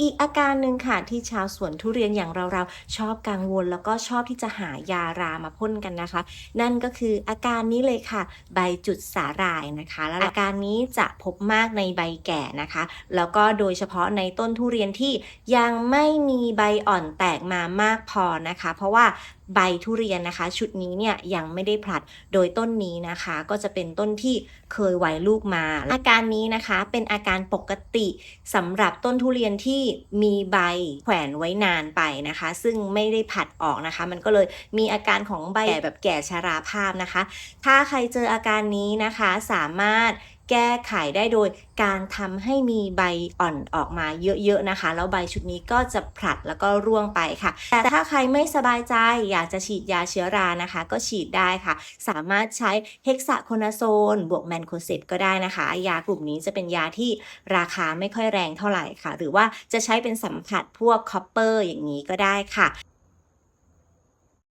อีกอาการหนึ่งค่ะที่ชาวสวนทุเรียนอย่างเราๆชอบกังวล แล้วก็ชอบที่จะหายารามาพ่นกันนะคะ นั่นก็คืออาการนี้เลยค่ะ ใบจุดสาหร่ายนะคะ แล้วอาการนี้จะพบมากในใบแก่นะคะ แล้วก็โดยเฉพาะในต้นทุเรียนที่ยังไม่มีใบอ่อนแตกมามากพอนะคะ เพราะว่า ใบทุเรียนนะคะ ชุดนี้เนี่ยยังไม่ได้ผลัดโดยต้นนี้นะคะ ก็จะเป็นต้นที่เคยไวลูกมา อาการนี้นะคะเป็นอาการปกติสำหรับต้นทุเรียนที่มีใบแขวนไว้นานไปนะคะ ซึ่งไม่ได้ผลัดออกนะคะ มันก็เลยมีอาการของใบแก่แบบแก่ชราภาพนะคะ ถ้าใครเจออาการนี้นะคะสามารถ แก้ไขได้โดยการทำให้มีใบอ่อนออกมาเยอะๆนะคะ แล้วใบชุดนี้ก็จะผลัดแล้วก็ร่วงไปค่ะ แต่ถ้าใครไม่สบายใจอยากจะฉีดยาเชื้อรานะคะ ก็ฉีดได้ค่ะ สามารถใช้เฮกซาโคนาโซน บวกแมนโคเซตก็ได้นะคะ ยากลุ่มนี้จะเป็นยาที่ราคาไม่ค่อยแรงเท่าไหร่ค่ะ หรือว่าจะใช้เป็นสัมผัสพวกคอปเปอร์อย่างนี้ก็ได้ค่ะ